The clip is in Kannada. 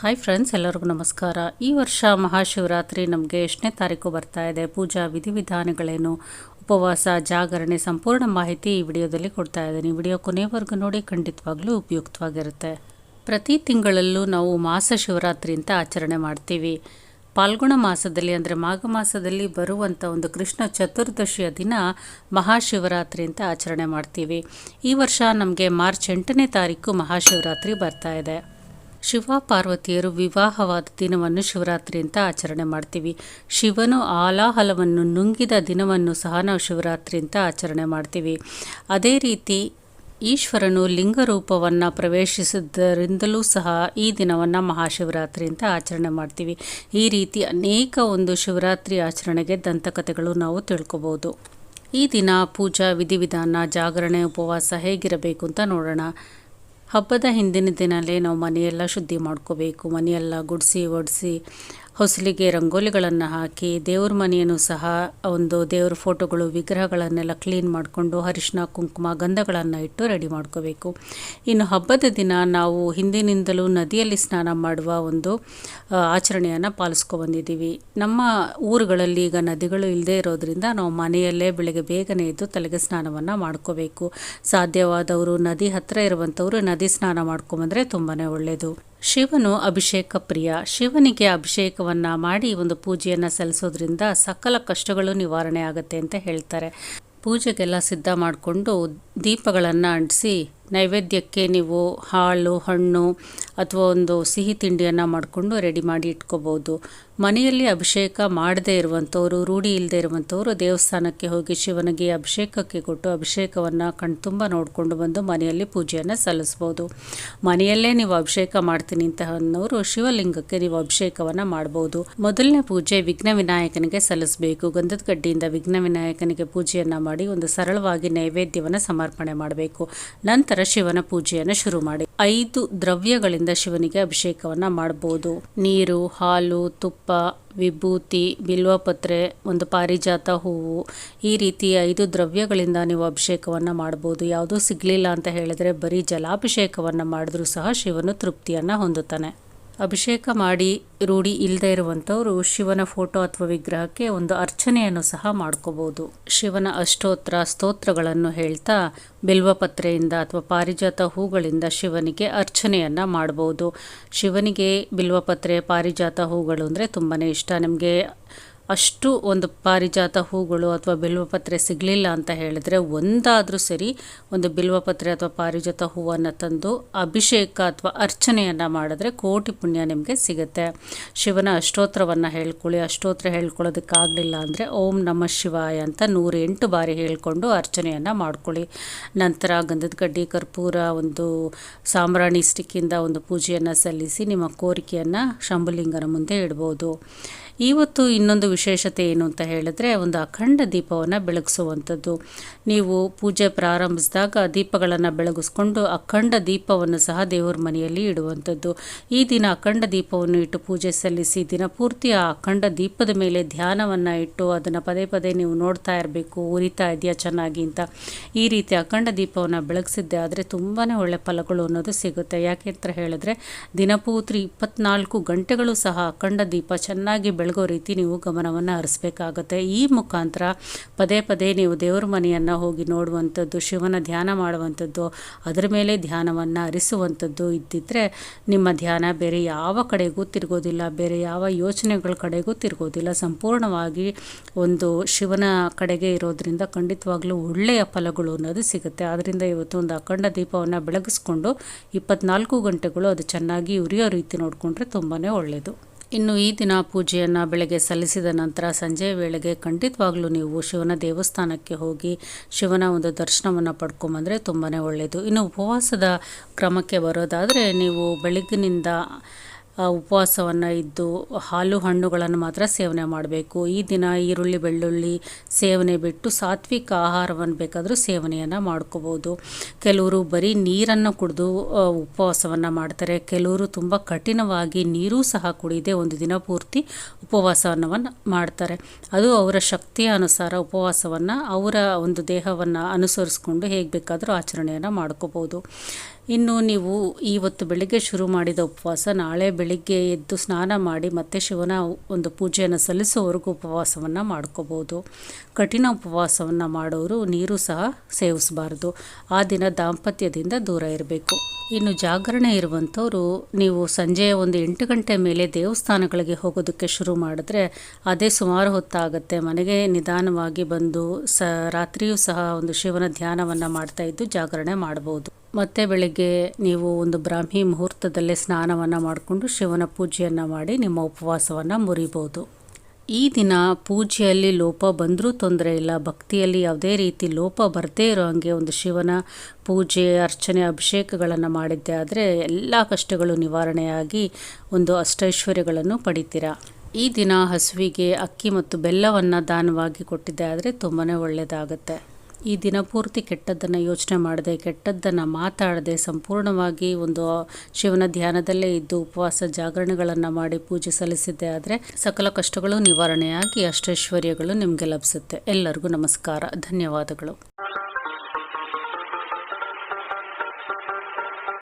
ಹಾಯ್ ಫ್ರೆಂಡ್ಸ್ ಎಲ್ಲರಿಗೂ ನಮಸ್ಕಾರ. ಈ ವರ್ಷ ಮಹಾಶಿವರಾತ್ರಿ ನಮಗೆ ಎಷ್ಟನೇ ತಾರೀಕು ಬರ್ತಾ ಇದೆ, ಪೂಜಾ ವಿಧಿವಿಧಾನಗಳೇನು, ಉಪವಾಸ, ಜಾಗರಣೆ ಸಂಪೂರ್ಣ ಮಾಹಿತಿ ಈ ವಿಡಿಯೋದಲ್ಲಿ ಕೊಡ್ತಾ ಇದ್ದೀನಿ. ವಿಡಿಯೋ ಕೊನೆಯವರೆಗೂ ನೋಡಿ, ಖಂಡಿತವಾಗ್ಲೂ ಉಪಯುಕ್ತವಾಗಿರುತ್ತೆ. ಪ್ರತಿ ತಿಂಗಳಲ್ಲೂ ನಾವು ಮಾಸ ಶಿವರಾತ್ರಿ ಅಂತ ಆಚರಣೆ ಮಾಡ್ತೀವಿ. ಪಾಲ್ಗುಣ ಮಾಸದಲ್ಲಿ ಅಂದರೆ ಮಾಘ ಮಾಸದಲ್ಲಿ ಬರುವಂಥ ಒಂದು ಕೃಷ್ಣ ಚತುರ್ದಶಿಯ ದಿನ ಮಹಾಶಿವರಾತ್ರಿ ಅಂತ ಆಚರಣೆ ಮಾಡ್ತೀವಿ. ಈ ವರ್ಷ ನಮಗೆ ಮಾರ್ಚ್ ಎಂಟನೇ ತಾರೀಕು ಮಹಾಶಿವರಾತ್ರಿ ಬರ್ತಾ ಇದೆ. ಶಿವ ಪಾರ್ವತಿಯರು ವಿವಾಹವಾದ ದಿನವನ್ನು ಶಿವರಾತ್ರಿ ಅಂತ ಆಚರಣೆ ಮಾಡ್ತೀವಿ. ಶಿವನು ಆಲಾಹಲವನ್ನು ನುಂಗಿದ ದಿನವನ್ನು ಸಹ ನಾವು ಶಿವರಾತ್ರಿ ಅಂತ ಆಚರಣೆ ಮಾಡ್ತೀವಿ. ಅದೇ ರೀತಿ ಈಶ್ವರನು ಲಿಂಗರೂಪವನ್ನು ಪ್ರವೇಶಿಸಿದ್ದರಿಂದಲೂ ಸಹ ಈ ದಿನವನ್ನು ಮಹಾಶಿವರಾತ್ರಿ ಅಂತ ಆಚರಣೆ ಮಾಡ್ತೀವಿ. ಈ ರೀತಿ ಅನೇಕ ಒಂದು ಶಿವರಾತ್ರಿ ಆಚರಣೆಗೆ ದಂತಕಥೆಗಳು ನಾವು ತಿಳ್ಕೊಬೋದು. ಈ ದಿನ ಪೂಜಾ ವಿಧಿವಿಧಾನ, ಜಾಗರಣೆ, ಉಪವಾಸ ಹೇಗಿರಬೇಕು ಅಂತ ನೋಡೋಣ. ಹಬ್ಬದ ಹಿಂದಿನ ದಿನವೇ ನಾವು ಮನೆಯೆಲ್ಲ ಶುದ್ಧಿ ಮಾಡ್ಕೋಬೇಕು ಮನೆಯೆಲ್ಲ ಗುಡಿಸಿ ಒಡಿಸಿ ಹೊಸಲಿಗೆ ರಂಗೋಲಿಗಳನ್ನು ಹಾಕಿ ದೇವ್ರ ಮನೆಯನ್ನು ಸಹ ಒಂದು ದೇವ್ರ ಫೋಟೋಗಳು, ವಿಗ್ರಹಗಳನ್ನೆಲ್ಲ ಕ್ಲೀನ್ ಮಾಡಿಕೊಂಡು ಅರಿಶಿನ ಕುಂಕುಮ, ಗಂಧಗಳನ್ನು ಇಟ್ಟು ರೆಡಿ ಮಾಡ್ಕೋಬೇಕು. ಇನ್ನು ಹಬ್ಬದ ದಿನ ನಾವು ಹಿಂದಿನಿಂದಲೂ ನದಿಯಲ್ಲಿ ಸ್ನಾನ ಮಾಡುವ ಒಂದು ಆಚರಣೆಯನ್ನು ಪಾಲಿಸ್ಕೊಬಂದಿದ್ದೀವಿ ನಮ್ಮ ಊರುಗಳಲ್ಲಿ ಈಗ ನದಿಗಳು ಇಲ್ಲದೆ ಇರೋದ್ರಿಂದ ನಾವು ಮನೆಯಲ್ಲೇ ಬೆಳಗ್ಗೆ ಬೇಗನೆ ಎದ್ದು ತಲೆಗೆ ಸ್ನಾನವನ್ನು ಮಾಡ್ಕೋಬೇಕು. ಸಾಧ್ಯವಾದವರು ನದಿ ಹತ್ತಿರ ಇರುವಂಥವರು ನದಿ ಸ್ನಾನ ಮಾಡ್ಕೊಂಬಂದರೆ ತುಂಬಾ ಒಳ್ಳೆಯದು ಶಿವನು ಅಭಿಷೇಕ ಪ್ರಿಯ. ಶಿವನಿಗೆ ಅಭಿಷೇಕವನ್ನು ಮಾಡಿ ಒಂದು ಪೂಜೆಯನ್ನು ಸಲ್ಲಿಸೋದ್ರಿಂದ ಸಕಲ ಕಷ್ಟಗಳು ನಿವಾರಣೆ ಆಗುತ್ತೆ ಅಂತ ಹೇಳ್ತಾರೆ. ಪೂಜೆಗೆಲ್ಲ ಸಿದ್ಧ ಮಾಡಿಕೊಂಡು ದೀಪಗಳನ್ನು ಅಂಟಿಸಿ ನೈವೇದ್ಯಕ್ಕೆ ನೀವು ಹಾಲು, ಹಣ್ಣು ಅಥವಾ ಒಂದು ಸಿಹಿ ತಿಂಡಿಯನ್ನು ಮಾಡಿಕೊಂಡು ರೆಡಿ ಮಾಡಿ ಇಟ್ಕೋಬೋದು. ಮನೆಯಲ್ಲಿ ಅಭಿಷೇಕ ಮಾಡದೇ ಇರುವಂಥವರು, ರೂಢಿ ಇಲ್ಲದೆ ಇರುವಂಥವರು ದೇವಸ್ಥಾನಕ್ಕೆ ಹೋಗಿ ಶಿವನಿಗೆ ಅಭಿಷೇಕಕ್ಕೆ ಕೊಟ್ಟು ಅಭಿಷೇಕವನ್ನು ಕಣ್ತುಂಬ ನೋಡಿಕೊಂಡು ಬಂದು ಮನೆಯಲ್ಲಿ ಪೂಜೆಯನ್ನು ಸಲ್ಲಿಸ್ಬೋದು. ಮನೆಯಲ್ಲೇ ನೀವು ಅಭಿಷೇಕ ಮಾಡ್ತೀನಿ ಅಂತ ಅನ್ನೋರು ಶಿವಲಿಂಗಕ್ಕೆ ನೀವು ಅಭಿಷೇಕವನ್ನು ಮಾಡ್ಬೋದು. ಮೊದಲನೇ ಪೂಜೆ ವಿಘ್ನ ವಿನಾಯಕನಿಗೆ ಸಲ್ಲಿಸಬೇಕು. ಗಂಧದ ಗಡ್ಡಿಯಿಂದ ವಿಘ್ನ ವಿನಾಯಕನಿಗೆ ಪೂಜೆಯನ್ನು ಮಾಡಿ ಒಂದು ಸರಳವಾಗಿ ನೈವೇದ್ಯವನ್ನು ಸಮರ್ಪಣೆ ಮಾಡಬೇಕು. ನಂತರ ಶಿವನ ಪೂಜೆಯನ್ನು ಶುರು ಮಾಡಿ. ಐದು ದ್ರವ್ಯಗಳಿಂದ ಶಿವನಿಗೆ ಅಭಿಷೇಕವನ್ನ ಮಾಡಬಹುದು ನೀರು, ಹಾಲು, ತುಪ್ಪ, ವಿಭೂತಿ, ಬಿಲ್ವಪತ್ರೆ, ಒಂದು ಪಾರಿಜಾತ ಹೂವು. ಈ ರೀತಿ ಐದು ದ್ರವ್ಯಗಳಿಂದ ನೀವು ಅಭಿಷೇಕವನ್ನು ಮಾಡ್ಬೋದು. ಯಾವುದೂ ಸಿಗಲಿಲ್ಲ ಅಂತ ಹೇಳಿದ್ರೆ ಬರೀ ಜಲಾಭಿಷೇಕವನ್ನು ಮಾಡಿದ್ರೂ ಸಹ ಶಿವನು ತೃಪ್ತಿಯನ್ನು ಹೊಂದುತ್ತಾನೆ. ಅಭಿಷೇಕ ಮಾಡಿ ರೂಢಿ ಇಲ್ಲದೆ ಇರುವಂಥವರು ಶಿವನ ಫೋಟೋ ಅಥವಾ ವಿಗ್ರಹಕ್ಕೆ ಒಂದು ಅರ್ಚನೆಯನ್ನು ಸಹ ಮಾಡ್ಕೋಬೋದು. ಶಿವನ ಅಷ್ಟೋತ್ರ ಸ್ತೋತ್ರಗಳನ್ನು ಹೇಳ್ತಾ ಬಿಲ್ವಪತ್ರೆಯಿಂದ ಅಥವಾ ಪಾರಿಜಾತ ಹೂಗಳಿಂದ ಶಿವನಿಗೆ ಅರ್ಚನೆಯನ್ನು ಮಾಡ್ಬೋದು. ಶಿವನಿಗೆ ಬಿಲ್ವಪತ್ರೆ, ಪಾರಿಜಾತ ಹೂಗಳು ಅಂದರೆ ತುಂಬಾ ಇಷ್ಟ. ನಮಗೆ ಅಷ್ಟು ಒಂದು ಪಾರಿಜಾತ ಹೂಗಳು ಅಥವಾ ಬಿಲ್ವಪತ್ರೆ ಸಿಗಲಿಲ್ಲ ಅಂತ ಹೇಳಿದ್ರೆ ಒಂದಾದರೂ ಸರಿ ಒಂದು ಬಿಲ್ವಪತ್ರೆ ಅಥವಾ ಪಾರಿಜಾತ ಹೂವನ್ನು ತಂದು ಅಭಿಷೇಕ ಅಥವಾ ಅರ್ಚನೆಯನ್ನು ಮಾಡಿದ್ರೆ ಕೋಟಿ ಪುಣ್ಯ ನಿಮಗೆ ಸಿಗುತ್ತೆ. ಶಿವನ ಅಷ್ಟೋತ್ರವನ್ನು ಹೇಳ್ಕೊಳ್ಳಿ. ಅಷ್ಟೋತ್ರ ಹೇಳ್ಕೊಳ್ಳೋದಕ್ಕಾಗಲಿಲ್ಲ ಅಂದರೆ ಓಂ ನಮ ಶಿವಾಯ ಅಂತ ನೂರೆಂಟು ಬಾರಿ ಹೇಳ್ಕೊಂಡು ಅರ್ಚನೆಯನ್ನು ಮಾಡ್ಕೊಳ್ಳಿ. ನಂತರ ಗಂಧದ ಗಡ್ಡಿ ಕರ್ಪೂರ, ಒಂದು ಸಾಂಬ್ರಾಣಿ ಸ್ಟಿಕ್ಕಿಂದ ಒಂದು ಪೂಜೆಯನ್ನು ಸಲ್ಲಿಸಿ ನಿಮ್ಮ ಕೋರಿಕೆಯನ್ನು ಶಂಭುಲಿಂಗನ ಮುಂದೆ ಇಡ್ಬೋದು. ಇವತ್ತು ಇನ್ನೊಂದು ವಿಶೇಷತೆ ಏನು ಅಂತ ಹೇಳಿದ್ರೆ ಒಂದು ಅಖಂಡ ದೀಪವನ್ನು ಬೆಳಗಿಸುವಂಥದ್ದು. ನೀವು ಪೂಜೆ ಪ್ರಾರಂಭಿಸಿದಾಗ ದೀಪಗಳನ್ನು ಬೆಳಗಿಸ್ಕೊಂಡು ಅಖಂಡ ದೀಪವನ್ನು ಸಹ ದೇವರ ಮನೆಯಲ್ಲಿ ಇಡುವಂಥದ್ದು. ಈ ದಿನ ಅಖಂಡ ದೀಪವನ್ನು ಇಟ್ಟು ಪೂಜೆ ಸಲ್ಲಿಸಿ ದಿನ ಪೂರ್ತಿ ಆ ಅಖಂಡ ದೀಪದ ಮೇಲೆ ಧ್ಯಾನವನ್ನು ಇಟ್ಟು ಅದನ್ನು ಪದೇ ಪದೇ ನೀವು ನೋಡ್ತಾ ಇರಬೇಕು ಉರಿತಾ ಇದೆಯಾ ಚೆನ್ನಾಗಿ ಅಂತ. ಈ ರೀತಿ ಅಖಂಡ ದೀಪವನ್ನು ಬೆಳಗಿಸಿದ್ದೆ ಆದರೆ ತುಂಬಾ ಒಳ್ಳೆ ಫಲಗಳು ಅನ್ನೋದು ಸಿಗುತ್ತೆ. ಯಾಕೆ ಅಂತ ಹೇಳಿದ್ರೆ ದಿನಪೂರ್ತಿ ಇಪ್ಪತ್ನಾಲ್ಕು ಗಂಟೆಗಳು ಸಹ ಅಖಂಡ ದೀಪ ಚೆನ್ನಾಗಿ ಬೆಳಗೋ ರೀತಿ ನೀವು ಗಮನವನ್ನು ಹರಿಸ್ಬೇಕಾಗುತ್ತೆ. ಈ ಮುಖಾಂತರ ಪದೇ ಪದೇ ನೀವು ದೇವ್ರ ಮನೆಯನ್ನು ಹೋಗಿ ನೋಡುವಂಥದ್ದು, ಶಿವನ ಧ್ಯಾನ ಮಾಡುವಂಥದ್ದು, ಅದರ ಮೇಲೆ ಧ್ಯಾನವನ್ನು ಹರಿಸುವಂಥದ್ದು ಇದ್ದಿದ್ದರೆ ನಿಮ್ಮ ಧ್ಯಾನ ಬೇರೆ ಯಾವ ಕಡೆಗೂ ತಿರುಗೋದಿಲ್ಲ, ಬೇರೆ ಯಾವ ಯೋಚನೆಗಳ ಕಡೆಗೂ ತಿರುಗೋದಿಲ್ಲ. ಸಂಪೂರ್ಣವಾಗಿ ಒಂದು ಶಿವನ ಕಡೆಗೆ ಇರೋದ್ರಿಂದ ಖಂಡಿತವಾಗ್ಲೂ ಒಳ್ಳೆಯ ಫಲಗಳು ಅನ್ನೋದು ಸಿಗುತ್ತೆ. ಆದ್ದರಿಂದ ಇವತ್ತು ಒಂದು ಅಖಂಡ ದೀಪವನ್ನು ಬೆಳಗಿಸ್ಕೊಂಡು ಇಪ್ಪತ್ನಾಲ್ಕು ಗಂಟೆಗಳು ಅದು ಚೆನ್ನಾಗಿ ಉರಿಯೋ ರೀತಿ ನೋಡಿಕೊಂಡ್ರೆ ತುಂಬಾ ಒಳ್ಳೆಯದು ಇನ್ನು ಈ ದಿನ ಪೂಜೆಯನ್ನು ಬೆಳಗ್ಗೆ ಸಲ್ಲಿಸಿದ ನಂತರ ಸಂಜೆ ವೇಳೆಗೆ ಖಂಡಿತವಾಗ್ಲೂ ನೀವು ಶಿವನ ದೇವಸ್ಥಾನಕ್ಕೆ ಹೋಗಿ ಶಿವನ ಒಂದು ದರ್ಶನವನ್ನು ಪಡ್ಕೊಂಬಂದರೆ ತುಂಬಾ ಒಳ್ಳೆಯದು ಇನ್ನು ಉಪವಾಸದ ಕ್ರಮಕ್ಕೆ ಬರೋದಾದರೆ ನೀವು ಬೆಳಗ್ಗಿನಿಂದ ಉಪವಾಸವನ್ನು ಇದ್ದು ಹಾಲು ಹಣ್ಣುಗಳನ್ನು ಮಾತ್ರ ಸೇವನೆ ಮಾಡಬೇಕು. ಈ ದಿನ ಈರುಳ್ಳಿ, ಬೆಳ್ಳುಳ್ಳಿ ಸೇವನೆ ಬಿಟ್ಟು ಸಾತ್ವಿಕ ಆಹಾರವನ್ನು ಬೇಕಾದರೂ ಸೇವನೆಯನ್ನು ಮಾಡ್ಕೋಬೋದು. ಕೆಲವರು ಬರೀ ನೀರನ್ನು ಕುಡಿದು ಉಪವಾಸವನ್ನು ಮಾಡ್ತಾರೆ. ಕೆಲವರು ತುಂಬ ಕಠಿಣವಾಗಿ ನೀರೂ ಸಹ ಕುಡಿದೇ ಒಂದು ದಿನ ಪೂರ್ತಿ ಉಪವಾಸವನ್ನು ಮಾಡ್ತಾರೆ. ಅದು ಅವರ ಶಕ್ತಿಯ ಅನುಸಾರ ಉಪವಾಸವನ್ನು ಅವರ ಒಂದು ದೇಹವನ್ನು ಅನುಸರಿಸ್ಕೊಂಡು ಹೇಗೆ ಬೇಕಾದರೂ ಆಚರಣೆಯನ್ನು ಮಾಡ್ಕೋಬೋದು. ಇನ್ನು ನೀವು ಇವತ್ತು ಬೆಳಿಗ್ಗೆ ಶುರು ಮಾಡಿದ ಉಪವಾಸ ನಾಳೆ ಬೆಳಿಗ್ಗೆ ಎದ್ದು ಸ್ನಾನ ಮಾಡಿ ಮತ್ತೆ ಶಿವನ ಒಂದು ಪೂಜೆಯನ್ನು ಸಲ್ಲಿಸೋವರೆಗೂ ಉಪವಾಸವನ್ನು ಮಾಡ್ಕೋಬೋದು ಕಠಿಣ ಉಪವಾಸವನ್ನು ಮಾಡೋರು ನೀರು ಸಹ ಸೇವಿಸಬಾರ್ದು. ಆ ದಿನ ದಾಂಪತ್ಯದಿಂದ ದೂರ ಇರಬೇಕು. ಇನ್ನು ಜಾಗರಣೆ ಇರುವಂಥವರು, ನೀವು ಸಂಜೆಯ ಒಂದು ಎಂಟು ಗಂಟೆ ಮೇಲೆ ದೇವಸ್ಥಾನಗಳಿಗೆ ಹೋಗೋದಕ್ಕೆ ಶುರು ಮಾಡಿದ್ರೆ ಅದೇ ಸುಮಾರು ಹೊತ್ತಾಗುತ್ತೆ. ಮನೆಗೆ ನಿಧಾನವಾಗಿ ಬಂದು ಸ, ರಾತ್ರಿಯೂ ಸಹ ಒಂದು ಶಿವನ ಧ್ಯಾನವನ್ನು ಮಾಡ್ತಾ ಇದ್ದು ಜಾಗರಣೆ ಮಾಡ್ಬೋದು. ಮತ್ತೆ ಬೆಳಿಗ್ಗೆ ನೀವು ಒಂದು ಬ್ರಾಹ್ಮಿ ಮುಹೂರ್ತದಲ್ಲೇ ಸ್ನಾನವನ್ನು ಮಾಡಿಕೊಂಡು ಶಿವನ ಪೂಜೆಯನ್ನು ಮಾಡಿ ನಿಮ್ಮ ಉಪವಾಸವನ್ನು ಮುರಿಬೋದು. ಈ ದಿನ ಪೂಜೆಯಲ್ಲಿ ಲೋಪ ಬಂದರೂ ತೊಂದರೆ ಇಲ್ಲ. ಭಕ್ತಿಯಲ್ಲಿ ಯಾವುದೇ ರೀತಿ ಲೋಪ ಬರದೇ ಇರೋ ಹಾಗೆ ಒಂದು ಶಿವನ ಪೂಜೆ, ಅರ್ಚನೆ, ಅಭಿಷೇಕಗಳನ್ನು ಮಾಡಿದ್ದೆ ಆದರೆ ಎಲ್ಲ ಕಷ್ಟಗಳು ನಿವಾರಣೆಯಾಗಿ ಒಂದು ಅಷ್ಟೈಶ್ವರ್ಯಗಳನ್ನು ಪಡಿತೀರಾ? ಈ ದಿನ ಹಸುವಿಗೆ ಅಕ್ಕಿ ಮತ್ತು ಬೆಲ್ಲವನ್ನು ದಾನವಾಗಿ ಕೊಟ್ಟಿದ್ದೆ ಆದರೆ ತುಂಬಾ ಒಳ್ಳೆಯದಾಗುತ್ತೆ ಈ ದಿನ ಪೂರ್ತಿ ಕೆಟ್ಟದ್ದನ್ನು ಯೋಚನೆ ಮಾಡದೆ, ಕೆಟ್ಟದ್ದನ್ನು ಮಾತಾಡದೆ, ಸಂಪೂರ್ಣವಾಗಿ ಒಂದು ಶಿವನ ಧ್ಯಾನದಲ್ಲೇ ಇದ್ದು ಉಪವಾಸ ಜಾಗರಣೆಗಳನ್ನು ಮಾಡಿ ಪೂಜೆ ಸಲ್ಲಿಸಿದ್ದೆ ಆದರೆ ಸಕಲ ಕಷ್ಟಗಳು ನಿವಾರಣೆಯಾಗಿ ಅಷ್ಟೈಶ್ವರ್ಯಗಳು ನಿಮಗೆ ಲಭಿಸುತ್ತೆ. ಎಲ್ಲರಿಗೂ ನಮಸ್ಕಾರ. ಧನ್ಯವಾದಗಳು.